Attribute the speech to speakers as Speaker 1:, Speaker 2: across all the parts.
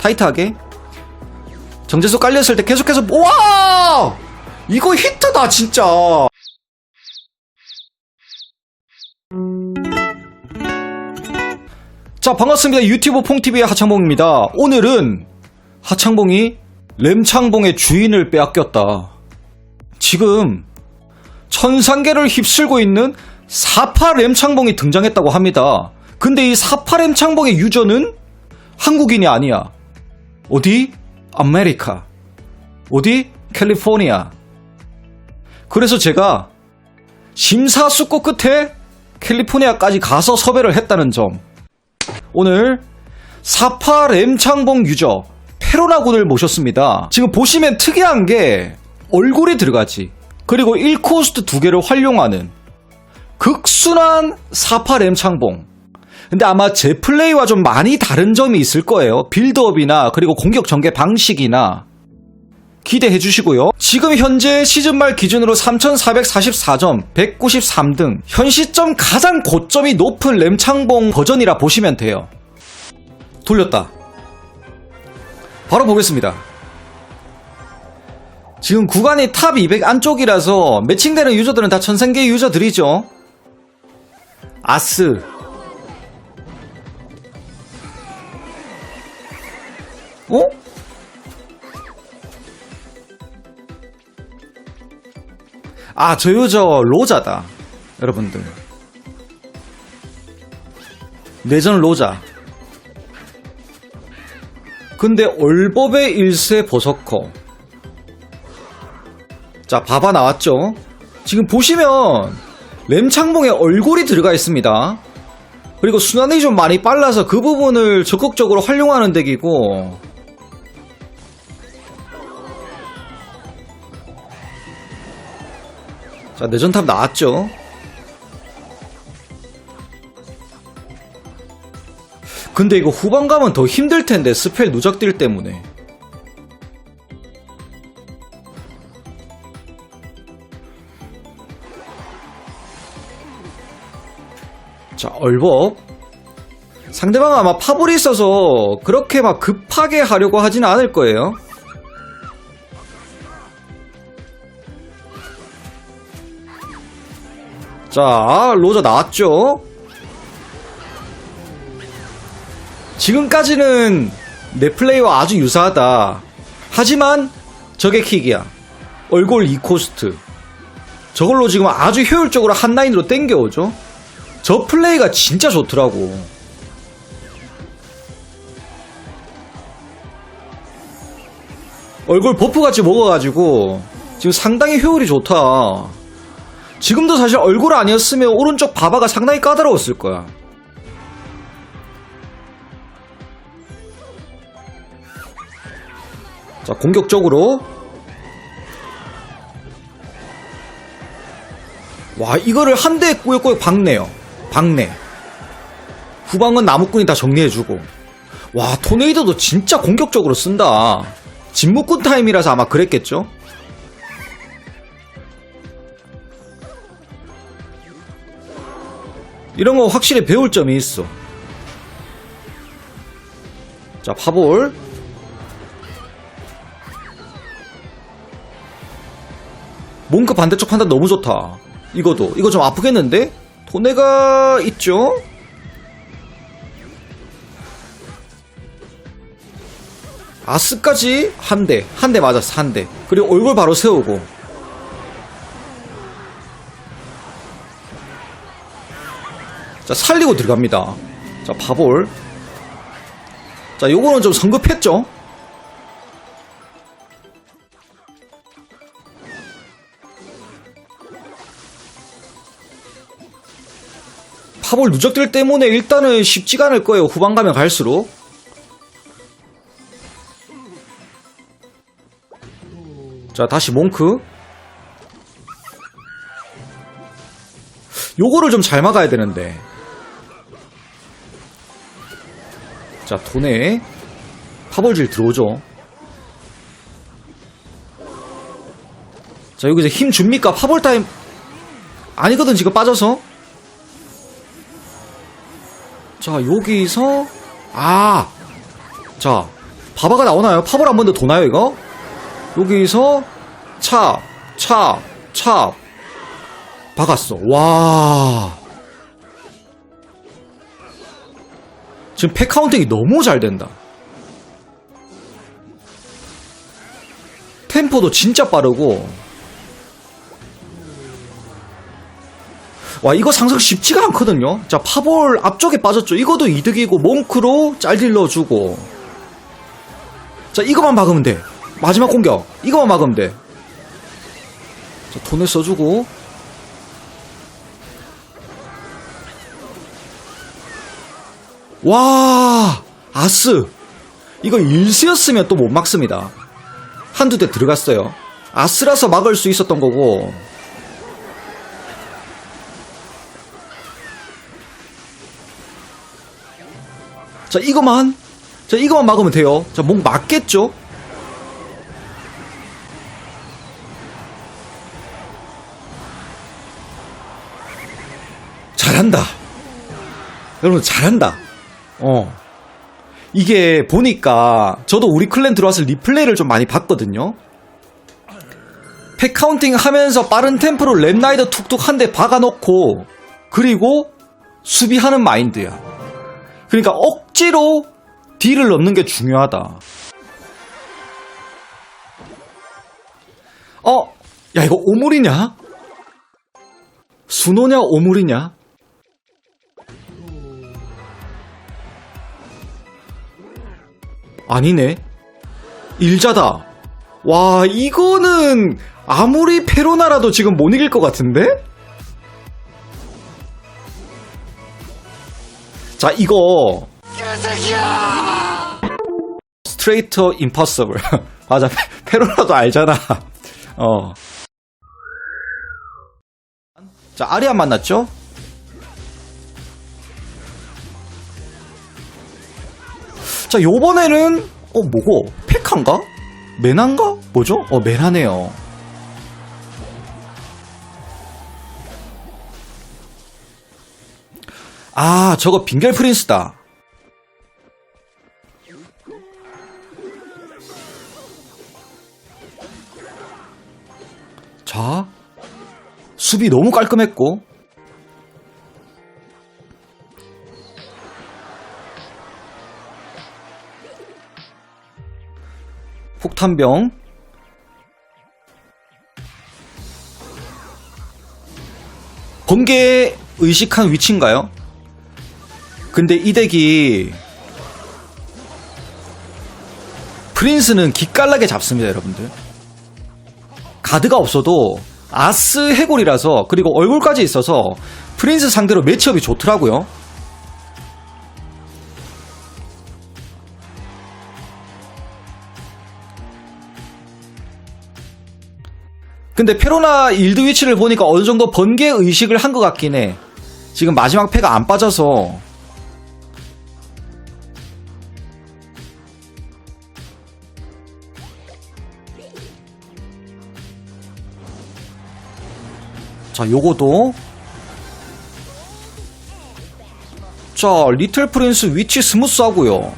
Speaker 1: 타이트하게. 정제수 깔렸을 때 계속해서 와! 이거 히트다 진짜. 자 반갑습니다. 유튜브 퐁TV의 하창봉입니다. 오늘은 하창봉이 램창봉의 주인을 빼앗겼다. 지금 천상계를 휩쓸고 있는 사파 램창봉이 등장했다고 합니다. 근데 이 사파 램창봉의 유저는 한국인이 아니야 어디? 아메리카 어디? 캘리포니아 그래서 제가 심사숙고 끝에 캘리포니아까지 가서 섭외를 했다는 점 오늘 사파 램창봉 유저 페로나 군을 모셨습니다. 지금 보시면 특이한 게 얼굴이 들어가지. 그리고 1코스트 두 개를 활용하는 극순한 사파 램창봉. 근데 아마 제 플레이와 좀 많이 다른 점이 있을 거예요. 빌드업이나 그리고 공격 전개 방식이나 기대해 주시고요. 지금 현재 시즌 말 기준으로 3,444점, 193등. 현 시점 가장 고점이 높은 램창봉 버전이라 보시면 돼요. 돌렸다. 바로 보겠습니다. 지금 구간이 탑 200 안쪽이라서 매칭되는 유저들은 다 천생계 유저들이죠. 아스. 어? 아, 저 유저 로자다. 여러분들. 내전 로자. 근데 얼법의 일세 버서커. 자, 바바 나왔죠? 지금 보시면 램창봉에 얼굴이 들어가 있습니다. 그리고 순환이 좀 많이 빨라서 그 부분을 적극적으로 활용하는 덱이고 자, 내전탑 나왔죠? 근데 이거 후반 가면 더 힘들 텐데, 스펠 누적딜 때문에. 자, 얼법. 상대방은 아마 파볼이 있어서 그렇게 막 급하게 하려고 하지는 않을 거예요. 자, 로저 나왔죠? 지금까지는 내 플레이와 아주 유사하다. 하지만 저게 킥이야. 얼굴 2코스트. 저걸로 지금 아주 효율적으로 한 라인으로 땡겨오죠? 저 플레이가 진짜 좋더라고. 얼굴 버프같이 먹어가지고 지금 상당히 효율이 좋다. 지금도 사실 얼굴 아니었으면 오른쪽 바바가 상당히 까다로웠을 거야. 자, 공격적으로. 와, 이거를 한 대에 꾸역꾸역 박네요. 박네. 후방은 나무꾼이 다 정리해주고. 와, 토네이도도 진짜 공격적으로 쓴다. 진무꾼 타임이라서 아마 그랬겠죠? 이런 거 확실히 배울 점이 있어. 자, 파볼. 몽크 반대쪽 판단 너무 좋다. 이거도. 이거 좀 아프겠는데? 도네가 있죠? 아스까지 한 대. 한 대 맞았어, 한 대. 그리고 얼굴 바로 세우고. 자, 살리고 들어갑니다. 자, 파볼. 자, 요거는 좀 성급했죠? 파볼 누적들 때문에 일단은 쉽지가 않을 거예요. 후반 가면 갈수록. 자, 다시 몽크. 요거를 좀 잘 막아야 되는데. 자, 돈에 파벌질 들어오죠. 자, 여기서 힘 줍니까? 파벌 타임 아니거든, 지금 빠져서. 자, 여기서 아. 자, 바바가 나오나요? 파벌 한 번 더 도나요, 이거? 여기서 차, 차, 차. 박았어. 와. 지금 팩 카운팅이 너무 잘 된다. 템포도 진짜 빠르고. 와, 이거 상승 쉽지가 않거든요. 자, 파볼 앞쪽에 빠졌죠. 이것도 이득이고, 몽크로 짤딜러주고. 자, 이거만 막으면 돼. 마지막 공격. 이거만 막으면 돼. 자, 돈을 써주고. 와, 아스. 이거 일스였으면 또 못 막습니다. 한두 대 들어갔어요. 아스라서 막을 수 있었던 거고. 자, 이거만. 자, 이거만 막으면 돼요. 자, 목 맞겠죠? 잘한다. 여러분, 잘한다. 어. 이게 보니까 저도 우리 클랜 들어와서 리플레이를 좀 많이 봤거든요. 팩 카운팅 하면서 빠른 템포로 랩라이더 툭툭 한 대 박아놓고 그리고 수비하는 마인드야. 그러니까 억지로 딜을 넣는 게 중요하다. 어, 야 이거 오물이냐? 순호냐 오물이냐? 아니네. 일자다. 와, 이거는 아무리 페로나라도 지금 못 이길 것 같은데? 자, 이거. 스트레이터 임퍼서블. 맞아, 페- 페로나도 알잖아. 어. 자, 아리안 만났죠? 자, 요번에는, 어, 뭐고? 페카인가? 메나인가? 뭐죠? 어, 메나네요. 아, 저거 빙결 프린스다. 자, 수비 너무 깔끔했고, 폭탄병. 번개 의식한 위치인가요? 근데 이 덱이 프린스는 기깔나게 잡습니다, 여러분들. 가드가 없어도 아스 해골이라서 그리고 얼굴까지 있어서 프린스 상대로 매치업이 좋더라고요. 근데 페로나 일드 위치를 보니까 어느 정도 번개 의식을 한 것 같긴 해. 지금 마지막 패가 안 빠져서. 자, 요거도. 자, 리틀 프린스 위치 스무스 하고요.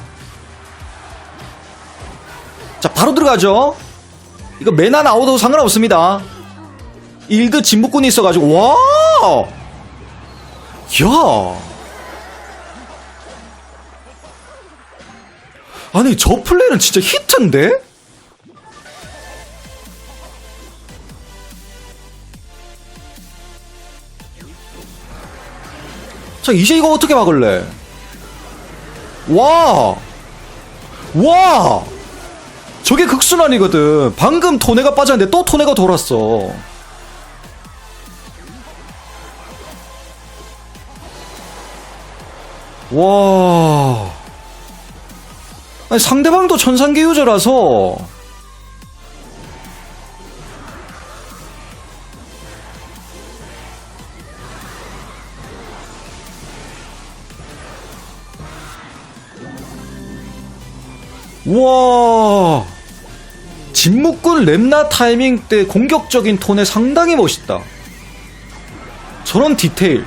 Speaker 1: 자, 바로 들어가죠. 이거 메나 나오도 상관없습니다. 일드 진북군이 있어가지고 와, 야, 아니 저 플레이는 진짜 히트인데? 자 이제 이거 어떻게 막을래? 와, 와. 저게 극순환이거든. 방금 토네가 빠졌는데 또 토네가 돌았어. 와. 아니, 상대방도 천상계 유저라서. 와. 진묵군 렘나 타이밍 때 공격적인 톤에 상당히 멋있다. 저런 디테일.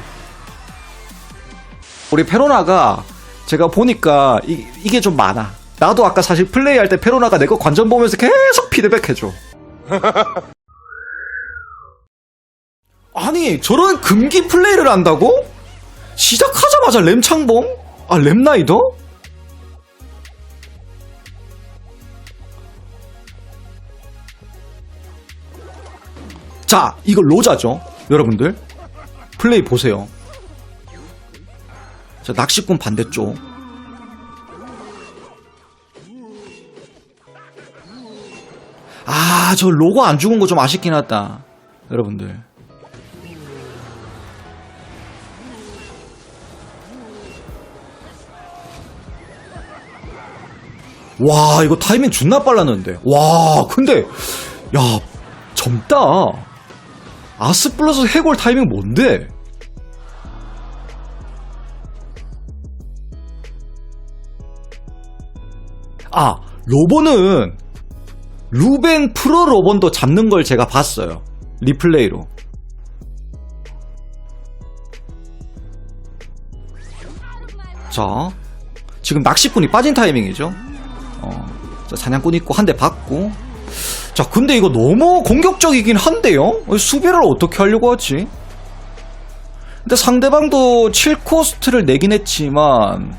Speaker 1: 우리 페로나가 제가 보니까 이, 이게 좀 많아. 나도 아까 사실 플레이할 때 페로나가 내 거 관전 보면서 계속 피드백해줘. 아니 저런 금기 플레이를 한다고? 시작하자마자 램창봉? 아 램라이더? 자 이거 로자죠 여러분들 플레이 보세요 자 낚시꾼 반대쪽. 아 저 로고 안 죽은 거 좀 아쉽긴 하다 여러분들. 와 이거 타이밍 존나 빨랐는데. 와 근데 야 젊다. 아스 플러스 해골 타이밍 뭔데 아 로본은 루벤 프로 로본도 잡는 걸 제가 봤어요 리플레이로 자 지금 낚시꾼이 빠진 타이밍이죠 어, 자, 사냥꾼 있고 한 대 받고. 자, 근데 이거 너무 공격적이긴 한데요? 수비를 어떻게 하려고 하지? 근데 상대방도 7코스트를 내긴 했지만,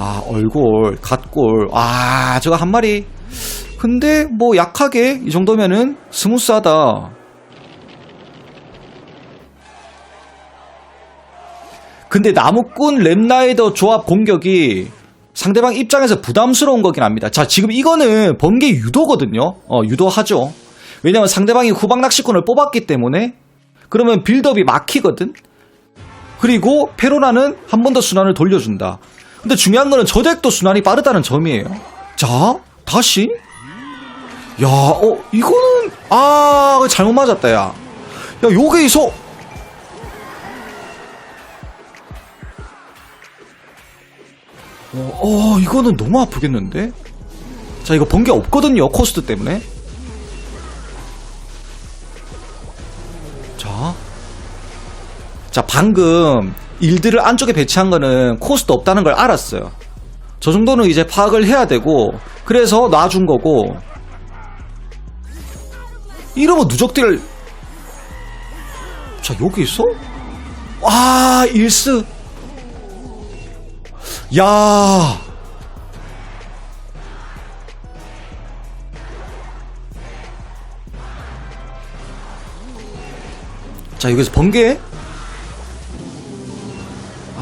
Speaker 1: 자, 얼굴, 갓골, 아, 저거 한 마리. 근데 뭐 약하게 이 정도면은 스무스하다. 근데 나무꾼 랩라이더 조합 공격이 상대방 입장에서 부담스러운 거긴 합니다. 자, 지금 이거는 번개 유도거든요. 어, 유도하죠. 왜냐면 상대방이 후방 낚시꾼을 뽑았기 때문에 그러면 빌드업이 막히거든. 그리고 페로나는 한 번 더 순환을 돌려준다. 근데 중요한 거는 저 덱도 순환이 빠르다는 점이에요. 자, 다시. 야, 어, 이거는, 아, 잘못 맞았다, 야. 야, 요게이서, 어, 어, 이거는 너무 아프겠는데? 자, 이거 번개 없거든요, 코스트 때문에. 자. 자, 방금 일들을 안쪽에 배치한 거는 코스트 없다는 걸 알았어요. 저 정도는 이제 파악을 해야 되고, 그래서 놔준 거고, 이러면 누적딜을, 자, 여기 있어? 와, 일스. 야. 자, 여기서 번개?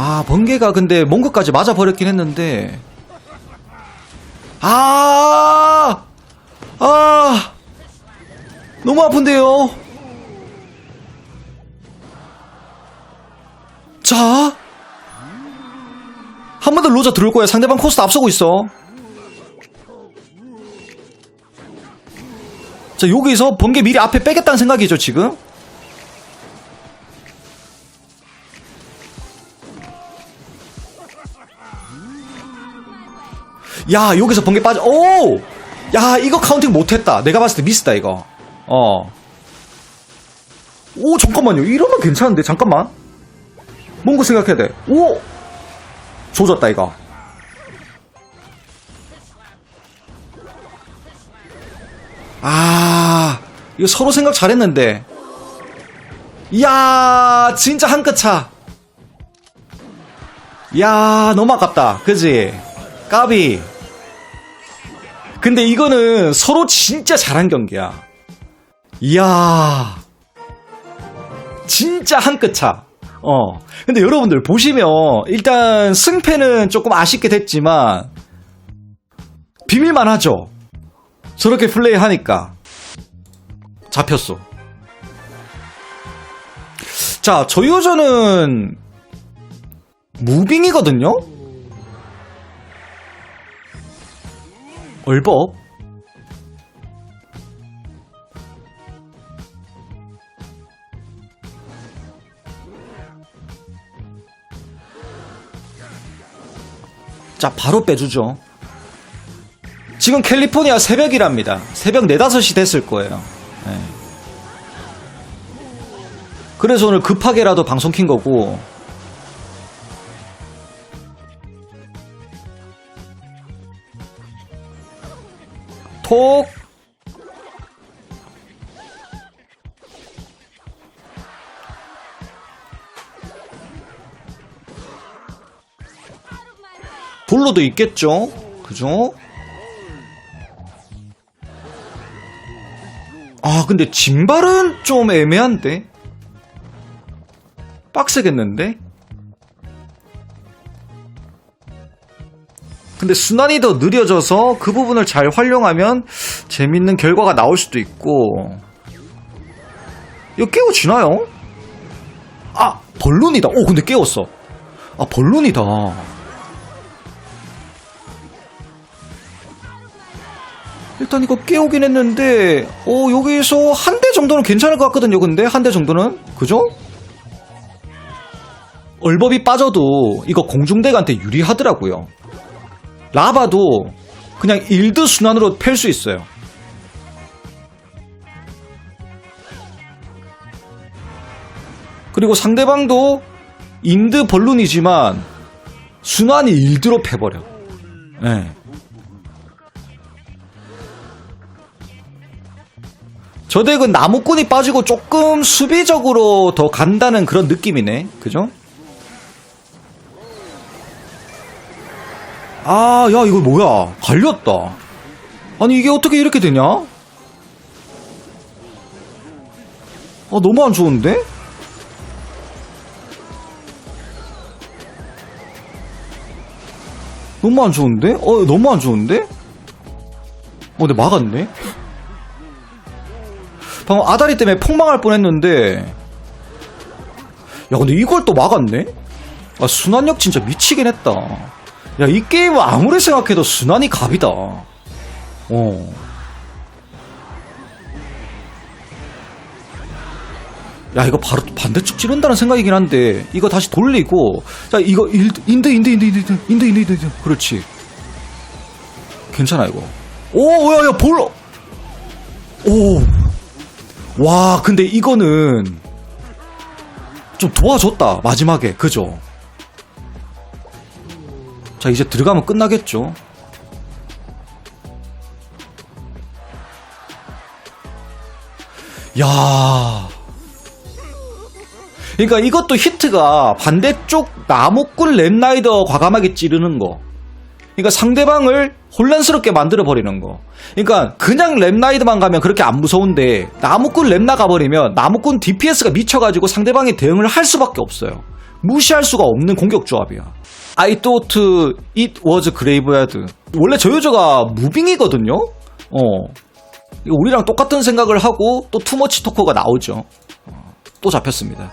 Speaker 1: 아, 번개가 근데 몽크까지 맞아 버렸긴 했는데. 아! 아! 너무 아픈데요? 자? 한 번 더 로자 들어올 거야. 상대방 코스트 앞서고 있어. 자, 여기서 번개 미리 앞에 빼겠다는 생각이죠, 지금? 야, 여기서 번개 빠져. 오! 야, 이거 카운팅 못했다. 내가 봤을 때 미스다, 이거. 어. 오, 잠깐만요. 이러면 괜찮은데, 잠깐만. 뭔가 생각해야 돼. 오! 조졌다 이거 아 이거 서로 생각 잘했는데 이야 진짜 한 끗 차. 이야 너무 아깝다 그지 까비 근데 이거는 서로 진짜 잘한 경기야 이야 진짜 한 끗 차. 어. 근데 여러분들 보시면 일단 승패는 조금 아쉽게 됐지만 비밀만 하죠. 저렇게 플레이 하니까 잡혔어. 자, 저유저는 무빙이거든요. 얼법. 자, 바로 빼주죠. 지금 캘리포니아 새벽이랍니다. 새벽 4, 5시 됐을 거예요. 네. 그래서 오늘 급하게라도 방송 킨 거고. 콕. 볼로도 있겠죠? 그죠? 아, 근데 진발은 좀 애매한데? 빡세겠는데? 근데 순환이 더 느려져서 그 부분을 잘 활용하면 재밌는 결과가 나올 수도 있고. 이거 깨워 지나요? 아, 벌룬이다. 오, 근데 깨웠어. 아, 벌룬이다. 일단 이거 깨우긴 했는데, 어, 여기서 한 대 정도는 괜찮을 것 같거든요, 근데? 한 대 정도는? 그죠? 얼법이 빠져도 이거 공중대한테 유리하더라고요. 라바도 그냥 일드 순환으로 펼 수 있어요. 그리고 상대방도 인드 벌룬이지만 순환이 일드로 패버려. 네. 저 덱은 나무꾼이 빠지고 조금 수비적으로 더 간다는 그런 느낌이네. 그죠? 아, 야, 이거 뭐야. 갈렸다. 아니, 이게 어떻게 이렇게 되냐? 아, 너무 안 좋은데? 너무 안 좋은데? 어, 너무 안 좋은데? 어, 근데 막았네? 방금 아다리 때문에 폭망할 뻔 했는데, 야, 근데 이걸 또 막았네? 아, 순환력 진짜 미치긴 했다. 야, 이 게임은 아무리 생각해도 순환이 갑이다. 어. 야, 이거 바로 반대쪽 찌른다는 생각이긴 한데, 이거 다시 돌리고, 자, 이거 인드, 인드, 인드, 인드, 인드, 인드, 인드, 인드, 인드. 그렇지. 괜찮아, 이거. 오, 야, 야, 볼, 오. 와, 근데 이거는, 좀 도와줬다, 마지막에. 그죠? 자, 이제 들어가면 끝나겠죠. 야. 그러니까 이것도 히트가 반대쪽 나무꾼 랩라이더 과감하게 찌르는 거. 그러니까 상대방을 혼란스럽게 만들어 버리는 거. 그러니까 그냥 랩라이더만 가면 그렇게 안 무서운데 나무꾼 랩 나 가 버리면 나무꾼 DPS가 미쳐 가지고 상대방이 대응을 할 수밖에 없어요. 무시할 수가 없는 공격 조합이야. I thought it was graveyard. 원래 저 여자가 무빙이거든요. 어. 우리랑 똑같은 생각을 하고 또 투머치 토커가 나오죠. 어, 또 잡혔습니다.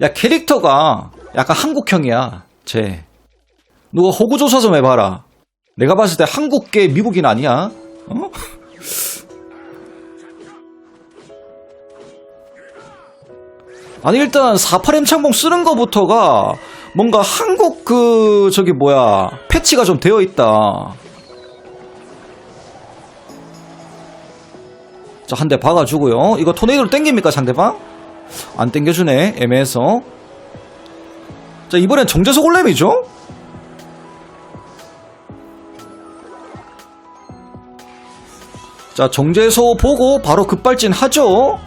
Speaker 1: 야 캐릭터가 약간 한국형이야. 쟤. 누가 호구조사 좀 해봐라. 내가 봤을 때 한국계 미국인 아니야? 어? 아니 일단 48M 창봉 쓰는 거부터가 뭔가 한국 그 저기 뭐야 패치가 좀 되어 있다. 자 한 대 박아주고요. 이거 토네이도로 땡깁니까 상대방? 안 땡겨주네 애매해서. 자 이번엔 정제소 골렘이죠? 자, 정제소 보고 바로 급발진 하죠.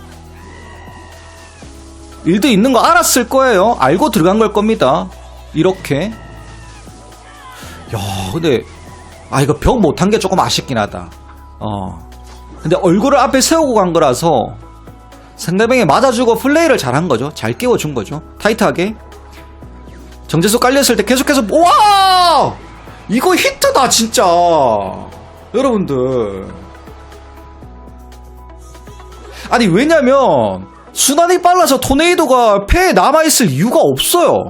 Speaker 1: 일드 있는 거 알았을 거예요. 알고 들어간 걸 겁니다. 이렇게. 야, 근데 아 이거 벽 못한 게 조금 아쉽긴 하다. 어. 근데 얼굴을 앞에 세우고 간 거라서 상대방이 맞아주고 플레이를 잘한 거죠. 잘 깨워준 거죠. 타이트하게. 정제소 깔렸을 때 계속해서 와! 이거 히트다 진짜. 여러분들. 아니 왜냐면 순환이 빨라서 토네이도가 패에 남아있을 이유가 없어요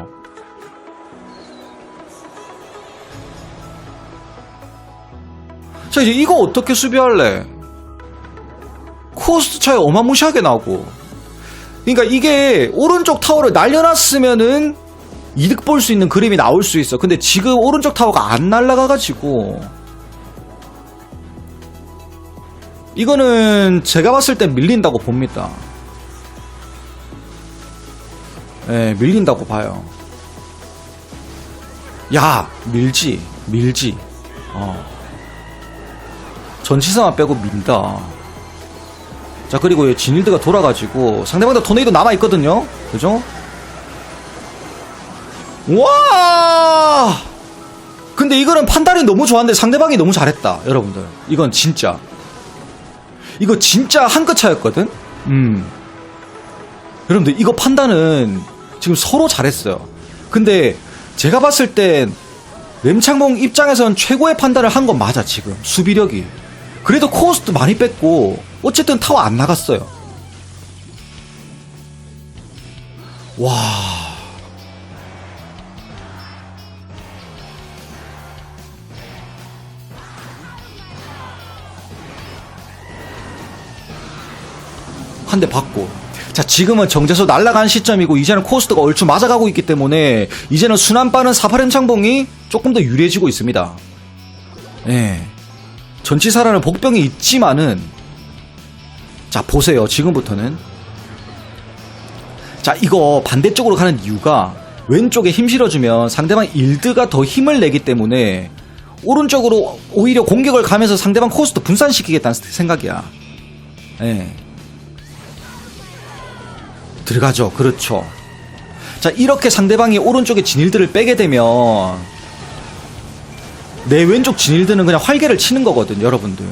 Speaker 1: 자 이제 이거 어떻게 수비할래 코스트 차이 어마무시하게 나고 그러니까 이게 오른쪽 타워를 날려놨으면은 이득 볼 수 있는 그림이 나올 수 있어 근데 지금 오른쪽 타워가 안 날라가가지고 이거는 제가 봤을 땐 밀린다고 봅니다. 예, 밀린다고 봐요. 야, 밀지, 밀지. 어. 전치사만 빼고 민다. 자, 그리고 이 진일드가 돌아가지고 상대방도 토네이도 남아있거든요? 그죠? 와! 근데 이거는 판단이 너무 좋았는데 상대방이 너무 잘했다, 여러분들. 이건 진짜. 이거 진짜 한 끗 차였거든? 음. 여러분들, 이거 판단은 지금 서로 잘했어요. 근데 제가 봤을 땐 램창봉 입장에선 최고의 판단을 한 건 맞아, 지금. 수비력이. 그래도 코스트 많이 뺐고, 어쨌든 타워 안 나갔어요. 와. 한 대 받고. 자, 지금은 정제소 날라간 시점이고, 이제는 코스트가 얼추 맞아가고 있기 때문에, 이제는 순환 빠른 사파렘 창봉이 조금 더 유리해지고 있습니다. 예. 전치사라는 복병이 있지만은, 자, 보세요. 지금부터는. 자, 이거 반대쪽으로 가는 이유가, 왼쪽에 힘 실어주면 상대방 일드가 더 힘을 내기 때문에, 오른쪽으로 오히려 공격을 가면서 상대방 코스트 분산시키겠다는 생각이야. 예. 들어가죠. 그렇죠. 자, 이렇게 상대방이 오른쪽에 진일드를 빼게 되면 내 왼쪽 진일드는 그냥 활개를 치는 거거든, 여러분들.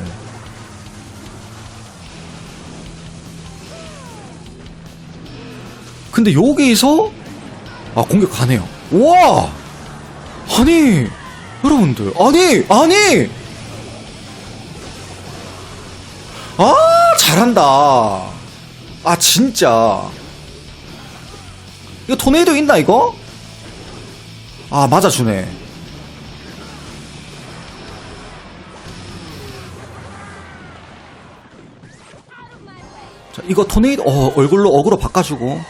Speaker 1: 근데 여기서 아, 공격 가네요. 와! 아니, 여러분들. 아니, 아니! 아, 잘한다. 아, 진짜. 이거 토네이도 있나 이거? 아 맞아주네. 자 이거 토네이도 어, 얼굴로 어그로 바꿔주고.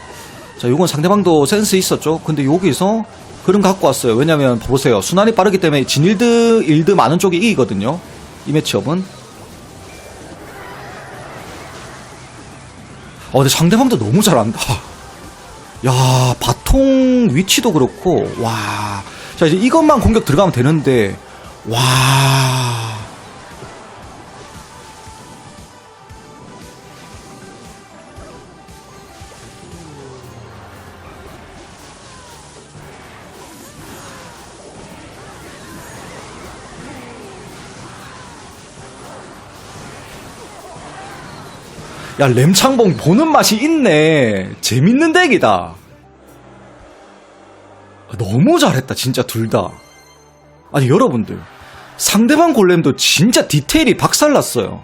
Speaker 1: 자 요건 상대방도 센스 있었죠? 근데 여기서 흐름 갖고 왔어요. 왜냐면 보세요. 순환이 빠르기 때문에 진일드 일드 많은 쪽이 이기거든요. 이 매치업은. 어 근데 상대방도 너무 잘한다 야, 바통 위치도 그렇고, 와. 자, 이제 이것만 공격 들어가면 되는데, 와. 야, 램창봉 보는 맛이 있네. 재밌는 덱이다. 너무 잘했다, 진짜 둘 다. 아니, 여러분들. 상대방 골렘도 진짜 디테일이 박살났어요.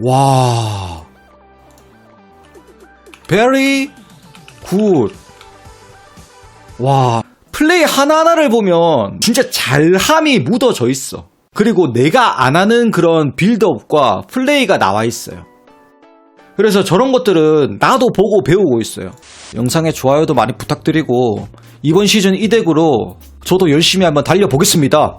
Speaker 1: 와. very good. 와. 플레이 하나하나를 보면 진짜 잘함이 묻어져 있어. 그리고 내가 안 하는 그런 빌드업과 플레이가 나와 있어요. 그래서 저런 것들은 나도 보고 배우고 있어요. 영상에 좋아요도 많이 부탁드리고 이번 시즌 이 덱으로 저도 열심히 한번 달려보겠습니다.